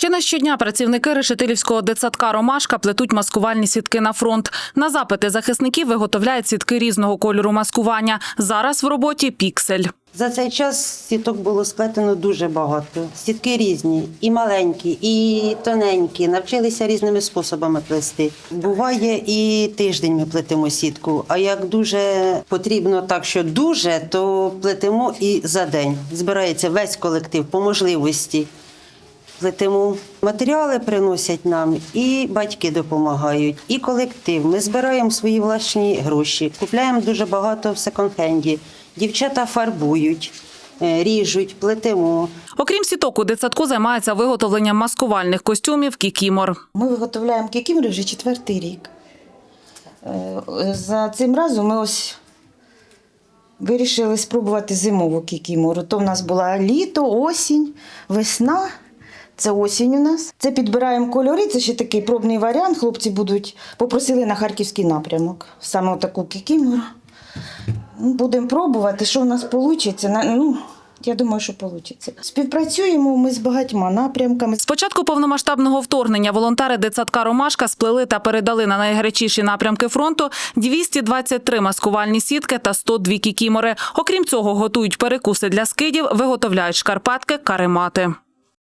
Чи не щодня працівники решетилівського дитсадка Ромашка плетуть маскувальні сітки на фронт. На запити захисників виготовляють сітки різного кольору маскування. Зараз в роботі піксель. За цей час сіток було сплетено дуже багато. Сітки різні, і маленькі, і тоненькі. Навчилися різними способами плести. Буває і тиждень ми плетемо сітку. А як дуже потрібно так, що дуже, то плетемо і за день. Збирається весь колектив по можливості. Плетемо матеріали приносять нам, і батьки допомагають, і колектив. Ми збираємо свої власні гроші, купляємо дуже багато в секонд-хенді. Дівчата фарбують, е, ріжуть, плетемо. Окрім сіток, у дитсадку займається виготовленням маскувальних костюмів кікімор. Ми виготовляємо кікімори вже четвертий рік. Е, За цим разом ми ось вирішили спробувати зимову кікімору. То в нас була літо, осінь, весна. Це осінь у нас. Це підбираємо кольори. Це ще такий пробний варіант. Хлопці будуть попросили на харківський напрямок. Саме таку кікімору. Будемо пробувати, що в нас вийде. Ну, я думаю, що вийде. Співпрацюємо ми з багатьма напрямками. З початку повномасштабного вторгнення волонтери дитсадка Ромашка сплели та передали на найгарячіші напрямки фронту 223 маскувальні сітки та 102 кікімори. Окрім цього, готують перекуси для скидів, виготовляють шкарпетки, каремати.